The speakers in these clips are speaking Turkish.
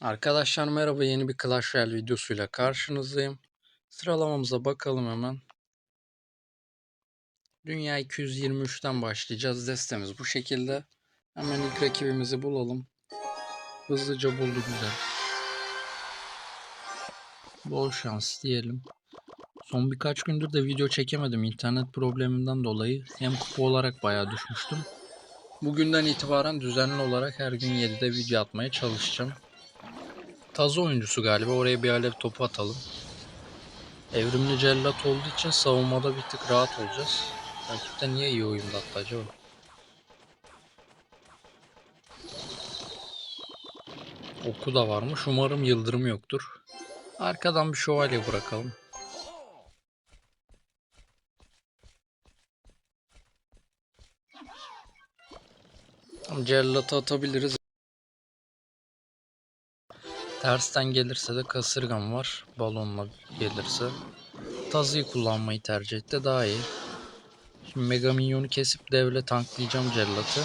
Arkadaşlar merhaba yeni bir Clash Royale videosuyla karşınızdayım. Sıralamamıza bakalım hemen. Dünya 223'ten başlayacağız. Destemiz bu şekilde. Hemen ilk rakibimizi bulalım. Hızlıca buldu güzel. Bol şans diyelim. Son birkaç gündür de video çekemedim internet problemimden dolayı. Hem kupa olarak bayağı düşmüştüm. Bugünden itibaren düzenli olarak her gün 7'de video atmaya çalışacağım. Tazo oyuncusu galiba. Oraya bir alev topu atalım. Evrimli cellat olduğu için savunmada bir tık rahat olacağız. Rakipte niye iyi oyunda attı acaba? Oku da varmış. Umarım yıldırım yoktur. Arkadan bir şövalye bırakalım. Cellatı atabiliriz. Tersten gelirse de kasırgam var. Balonla gelirse. Tazıyı kullanmayı tercih etti. Daha iyi. Şimdi Mega Minyon'u kesip devle tanklayacağım cellatı.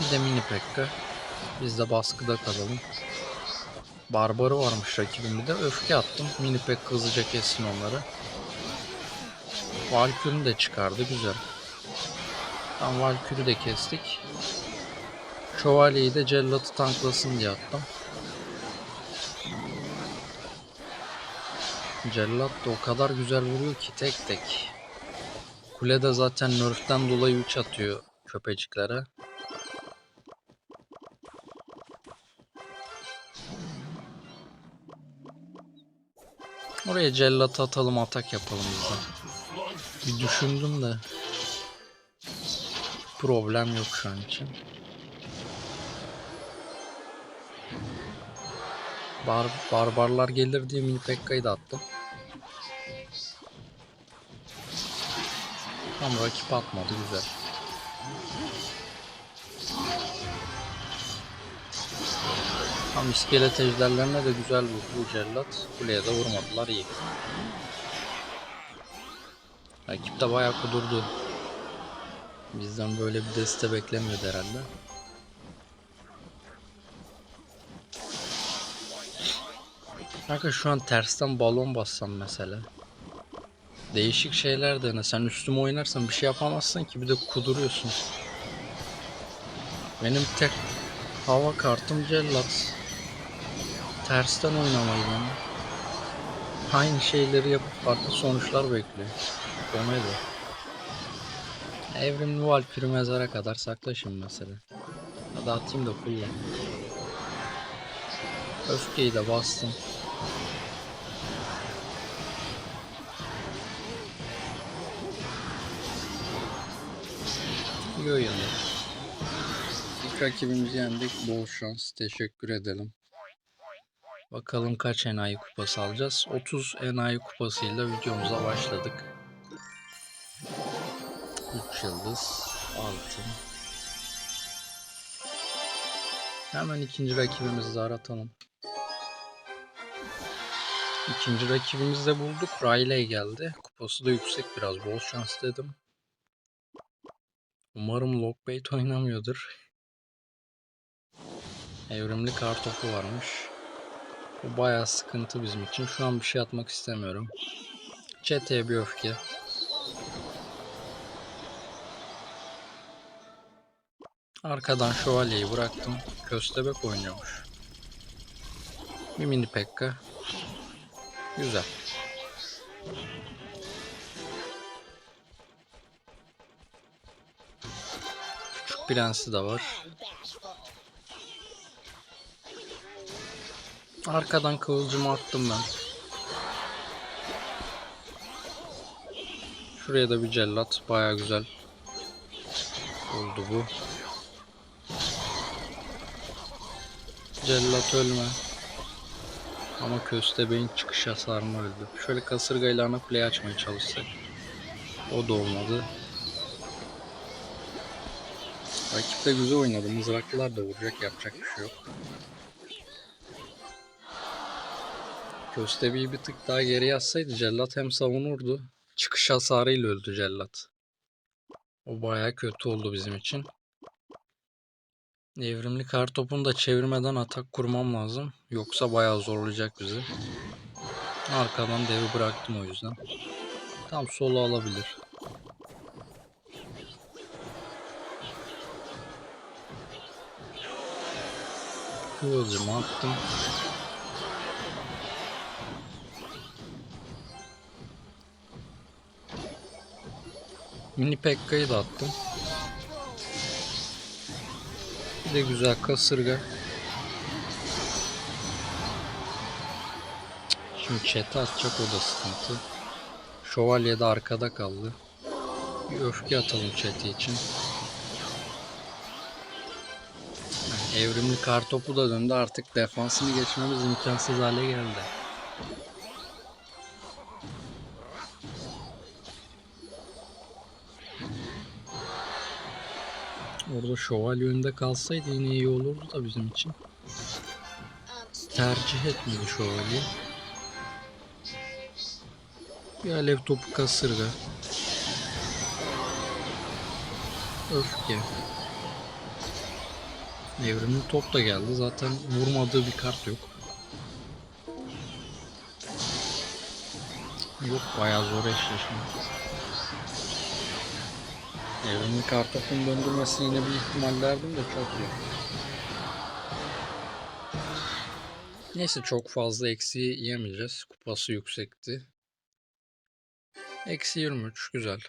Bir de mini pekka. Biz de baskıda kalalım. Barbarı varmış rakibimde de. Öfke attım. Mini pekka hızlıca kessin onları. Valkür'ünü de çıkardı. Güzel. Tam Valkür'ü de kestik. Şövalyeyi de cellatı tanklasın diye attım. Cellat da o kadar güzel vuruyor ki tek tek. Kule de zaten nerf'ten dolayı 3 atıyor köpeciklere. Oraya cellatı atalım atak yapalım biz de. Bir düşündüm de. Problem yok şu an için. Bar barbarlar gelir diye mini pekka'yı da attım. Tam rakip atmadı güzel. Tam iskelet ejderlerine de güzel vurdu cellat. Kuleye de vurmadılar iyi. Rakip de bayağı kudurdu. Bizden böyle bir deste beklemiyordu herhalde. Kanka şu an tersten balon bassam mesela. Değişik şeyler dene. Sen üstüme oynarsan bir şey yapamazsın ki bir de kuduruyorsun. Benim tek hava kartım cellat. Tersten oynamayı. Aynı şeyleri yapıp farklı sonuçlar bekliyor. Komedi. Evrimli Valkyrie mezara kadar saklaşın mesela. Hadi atayım da kullan. Öfkeyi de bastım. İyi oyundu. İlk rakibimizi yendik. Bol şans. Teşekkür edelim. Bakalım kaç enayi kupası alacağız. 30 enayi kupasıyla videomuza başladık. 3 yıldız. Altın. Hemen ikinci rakibimizi de aratalım. İkinci rakibimizi de bulduk. Riley geldi. Kupası da yüksek biraz. Bol şans dedim. Umarım Lockbait oynamıyordur. Evrimli kartopu varmış. Bu bayağı sıkıntı bizim için. Şu an bir şey atmak istemiyorum. Çeteye bir öfke. Arkadan şövalyeyi bıraktım. Köstebek oynuyormuş. Bir mini pekka. Güzel. Küçük prensi de var. Arkadan kıvılcımı attım ben. Şuraya da bir cellat. Baya güzel oldu bu. Cellat ölme. Ama köstebeğin çıkış hasarını öldü. Şöyle kasırgayla ana kuleyi açmaya çalışsak. O da olmadı. Rakip de güzel oynadı. Mızraklılar da vuracak. Yapacak bir şey yok. Köstebeği bir tık daha geriye atsaydı cellat hem savunurdu. Çıkış hasarıyla öldü cellat. O baya kötü oldu bizim için. Evrimli kartopunu da çevirmeden atak kurmam lazım. Yoksa bayağı zorlayacak bizi. Arkadan devi bıraktım o yüzden. Tam solo alabilir. Kıvılcımı attım. Mini Pekka'yı da attım. De güzel kasırga. Şimdi chat'e atacak o da sıkıntı. Şövalye de arkada kaldı. Bir öfke atalım chat'i için. Yani evrimli kartopu da döndü artık defansını geçmemiz imkansız hale geldi. Orada şövalye önünde kalsaydı yine iyi olurdu da bizim için. Tercih etmedi şövalye. Bir alev topu kasırga. Öfke. Evrimli top da geldi. Zaten vurmadığı bir kart yok. Yok bayağı zor eşleşme. Evrimli kartopun döndürmesi yine bir ihtimal derdim de çok iyi. Neyse çok fazla eksi yemeyeceğiz. Kupası yüksekti. Eksi 23 güzel.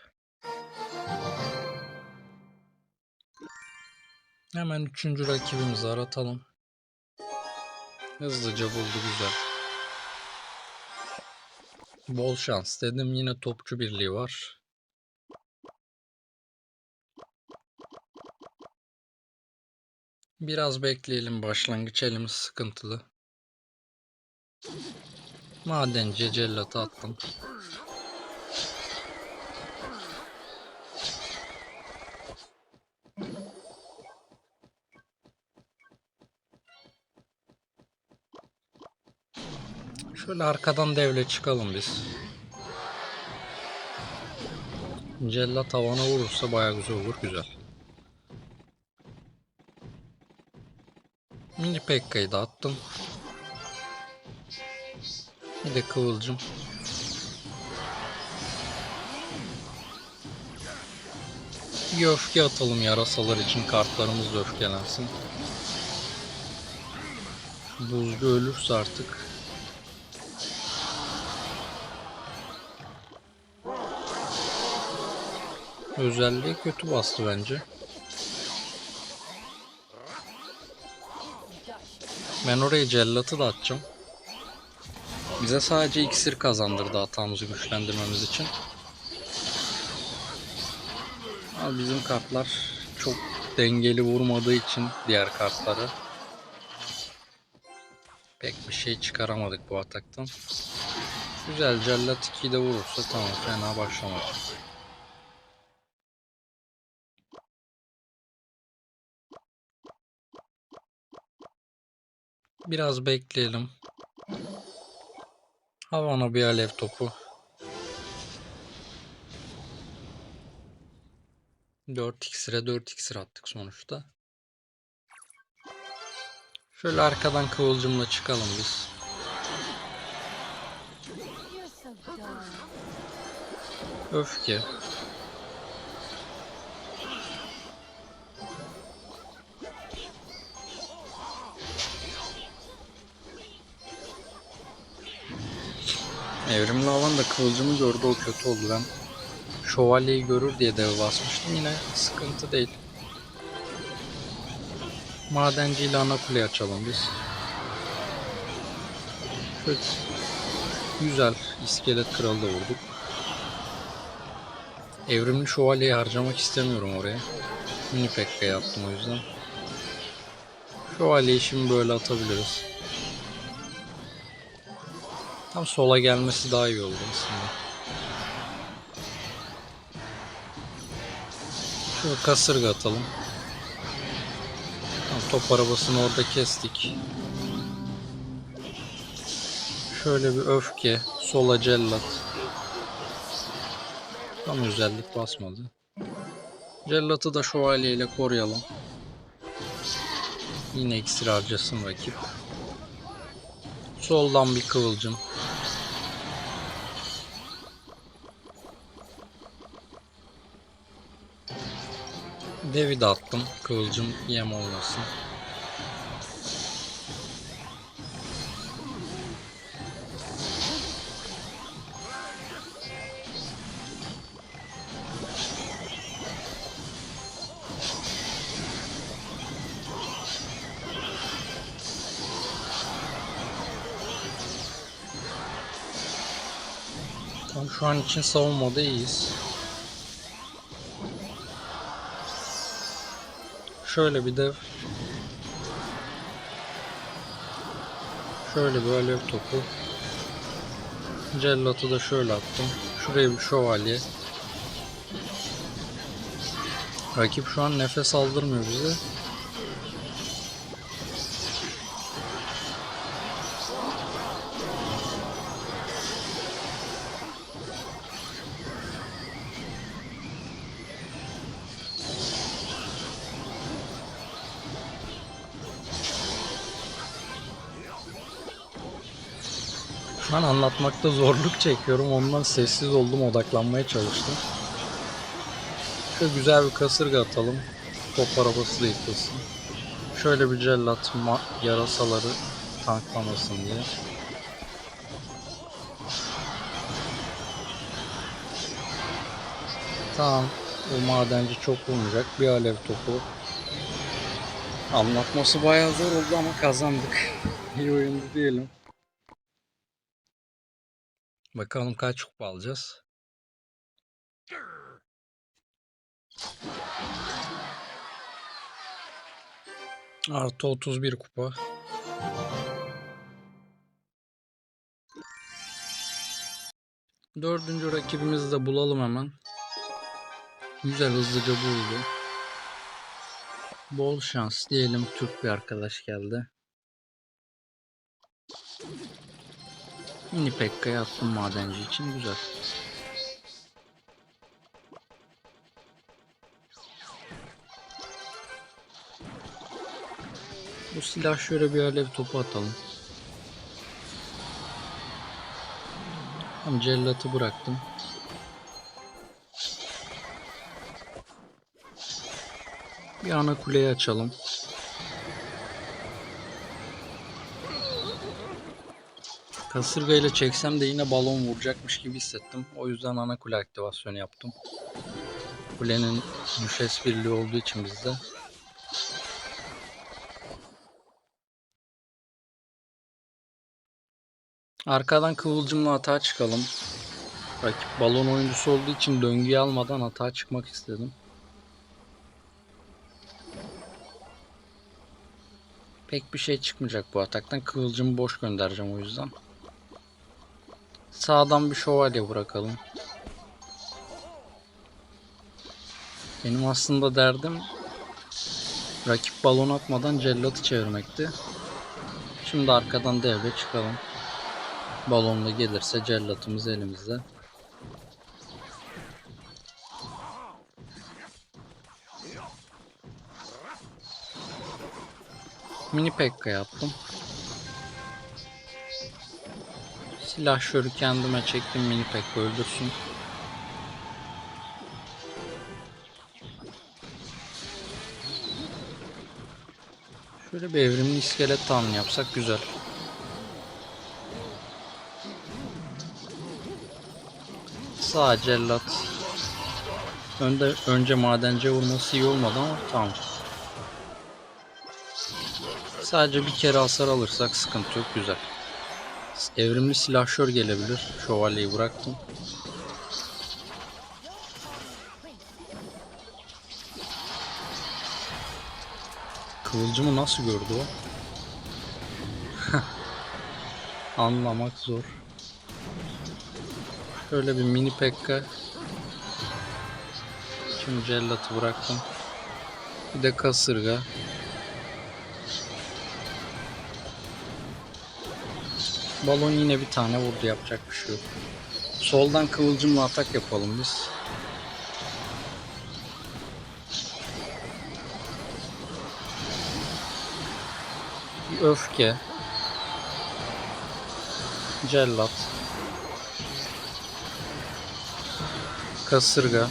Hemen üçüncü rakibimizi aratalım. Hızlıca buldu güzel. Bol şans dedim yine topçu birliği var. Biraz bekleyelim başlangıç elimiz sıkıntılı. Madenci cellatı attım. Şöyle arkadan devle çıkalım biz. Cellat tavana vurursa bayağı güzel olur. Güzel. Mini Pekka'yı da attım. Bir de kıvılcım. Bir öfke atalım yarasalar için kartlarımız da öfkelensin. Buzcu ölürse artık Özelliği kötü bastı bence. Ben oraya cellatı da atacağım. Bize sadece iksir kazandırdı hatamızı güçlendirmemiz için. Ama bizim kartlar çok dengeli vurmadığı için diğer kartları pek bir şey çıkaramadık bu ataktan. Güzel cellat 2'yi de vurursa tamam fena başlamadı. Biraz bekleyelim. Havana bir alev topu. 4 iksire 4 iksir attık sonuçta. Şöyle arkadan kıvılcımla çıkalım biz. Öfke. Evrimli alan da kıvılcımı gördü o kötü oldu ben. Şövalyeyi görür diye dev basmıştım yine sıkıntı değil. Madenci ile ana kule açalım biz. Şöyle güzel iskelet kralı da vurduk. Evrimli şövalyeyi harcamak istemiyorum oraya. Mini pekka yaptım o yüzden. Şövalyeyi şimdi böyle atabiliriz. Tam sola gelmesi daha iyi oldu aslında. Şöyle kasırga atalım. Tamam, top arabasını orada kestik. Şöyle bir öfke, sola cellat. Tam özellik basmadı. Cellatı da şövalye ile koruyalım. Yine iksir harcasın rakip. Soldan bir kıvılcım. Devi de attım. Kıvılcım yem olmasın. Tam şu an için savunmada iyiyiz. Şöyle bir de şöyle bir alev topu. Cellatı da şöyle attım. Şuraya bir şövalye. Rakip şu an nefes aldırmıyor bize. Şu an anlatmakta zorluk çekiyorum. Ondan sessiz oldum, odaklanmaya çalıştım. Şöyle güzel bir kasırga atalım. Top arabası da yıkılsın. Şöyle bir cellat yarasaları tanklamasın diye. Tamam. O madenci çok vurmayacak. Bir alev topu. Anlatması bayağı zor oldu ama kazandık. İyi oyundu diyelim. Bakalım kaç kupa alacağız. Artı 31 kupa. Dördüncü rakibimizi de bulalım hemen. Güzel hızlıca buldu. Bol şans diyelim Türk bir arkadaş geldi. Mini Pekka'ya attım madenci için güzel. Bu silah şöyle bir alev topu atalım. Tamam cellatı bıraktım. Bir ana kuleyi açalım. Kasırga ile çeksem de yine balon vuracakmış gibi hissettim. O yüzden ana kule aktivasyonu yaptım. Kulenin düşes birliği olduğu için bizde. Arkadan kıvılcımla atağa çıkalım. Rakip balon oyuncusu olduğu için döngüyü almadan atağa çıkmak istedim. Pek bir şey çıkmayacak bu ataktan. Kıvılcımı boş göndereceğim o yüzden. Sağdan bir şövalye bırakalım. Benim aslında derdim rakip balon atmadan cellatı çevirmekti. Şimdi arkadan devre çıkalım. Balonla gelirse cellatımız elimizde. Mini pekka yaptım. Silahşörü kendime çektim mini pekka öldürsün. Şöyle bir evrimli iskelet tankı yapsak güzel. Sağ cellat. Önde, önce madenciye vurması iyi olmadı ama tamam. Sadece bir kere hasar alırsak sıkıntı yok güzel. Evrimli silahşör gelebilir. Şövalyeyi bıraktım. Kıvılcımı nasıl gördü o? Anlamak zor. Şöyle bir mini pekka. Şimdi cellatı bıraktım. Bir de kasırga. Balon yine bir tane vurdu yapacak bir şey yok. Soldan kıvılcımla atak yapalım biz. Öfke. Cellat. Kasırga.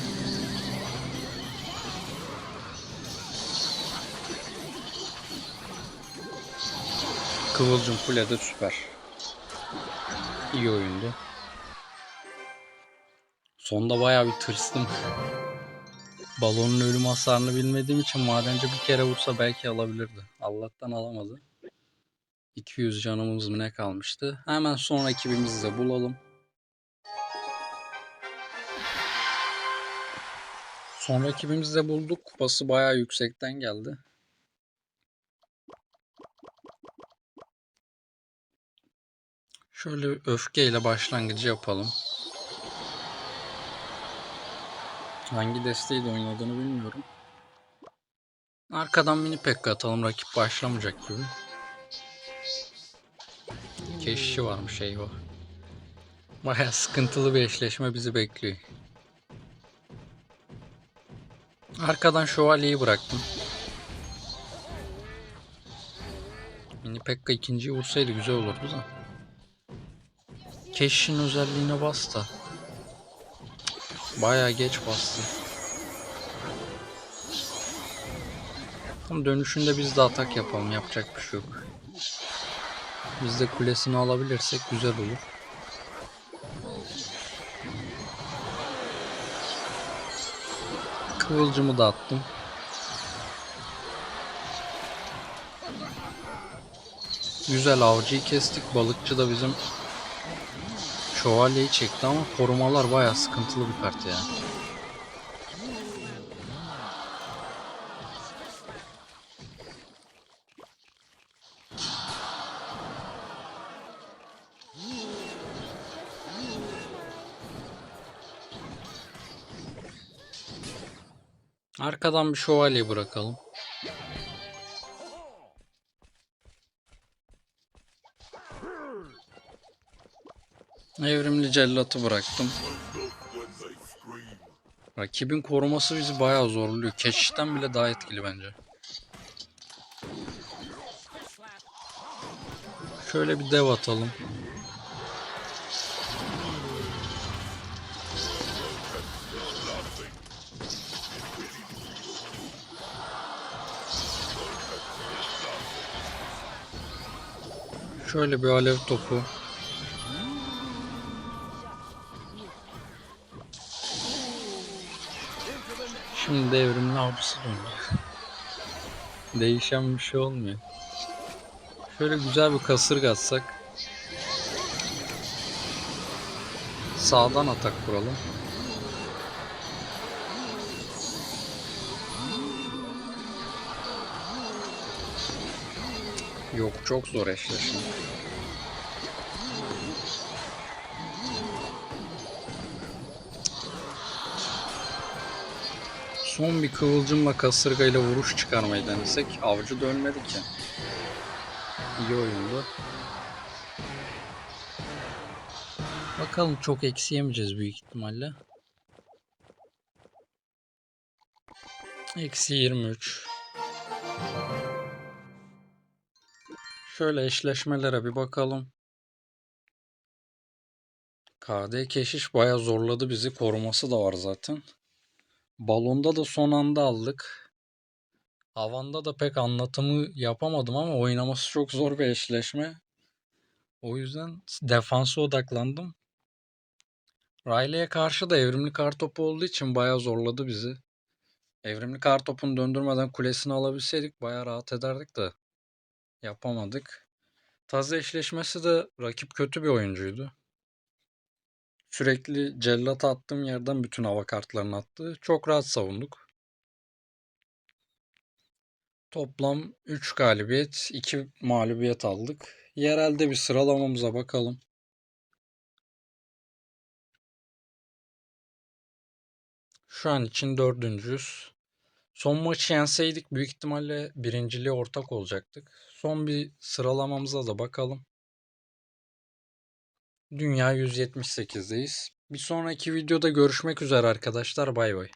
Kıvılcım Kule'de süper. İyi oyundu. Sonda bayağı bir tırstım. Balonun ölüm hasarını bilmediğim için madenci bir kere vursa belki alabilirdi. Allah'tan alamadı. 200 canımız mı ne kalmıştı? Hemen son ekibimizi de bulalım. Son rakibimizi de bulduk. Kupası bayağı yüksekten geldi. Şöyle öfkeyle başlangıcı yapalım. Hangi desteğiyle oynadığını bilmiyorum. Arkadan mini pekka atalım rakip başlamayacak gibi. Keşişi varmış eyvah. Baya sıkıntılı bir eşleşme bizi bekliyor. Arkadan şövalyeyi bıraktım. Mini Pekka ikinciyi vursaydı güzel olurdu da. Keşişin özelliğine bas da. Baya geç bastı. Tam dönüşünde biz de atak yapalım. Yapacak bir şey yok. Biz de kulesini alabilirsek güzel olur. Kıvılcımı da attım. Güzel avcıyı kestik. Balıkçı da bizim şövalyeyi çekti ama korumalar baya sıkıntılı bir kart ya. Arkadan bir şövalye bırakalım. Evrimli cellatı bıraktım. Rakibin koruması bizi bayağı zorluyor. Keşişten bile daha etkili bence. Şöyle bir dev atalım. Şöyle bir alev topu. Şimdi devrimli avcısı döndü. Değişen bir şey olmuyor. Şöyle güzel bir kasırga atsak. Sağdan atak kuralım. Yok çok zor eşleşme. Son bir kıvılcımla kasırgayla vuruş çıkarmayı denesek avcı dönmedi ki. İyi oyundu. Bakalım çok eksi yemeyeceğiz büyük ihtimalle. Eksi 23. Şöyle eşleşmelere bir bakalım. KD keşiş bayağı zorladı bizi. Koruması da var zaten. Balonda da son anda aldık. Havanda da pek anlatımı yapamadım ama oynaması çok zor bir eşleşme. O yüzden defansa odaklandım. Riley'e karşı da evrimli kartopu olduğu için bayağı zorladı bizi. Evrimli kartopunu döndürmeden kulesini alabilseydik bayağı rahat ederdik de yapamadık. Taze eşleşmesi de rakip kötü bir oyuncuydu. Sürekli cellata attığım yerden bütün hava kartlarını attı. Çok rahat savunduk. Toplam 3 galibiyet, 2 mağlubiyet aldık. Yerelde bir sıralamamıza bakalım. Şu an için dördüncüyüz. Son maçı yenseydik büyük ihtimalle birinciliğe ortak olacaktık. Son bir sıralamamıza da bakalım. Dünya 178'deyiz. Bir sonraki videoda görüşmek üzere arkadaşlar. Bay bay.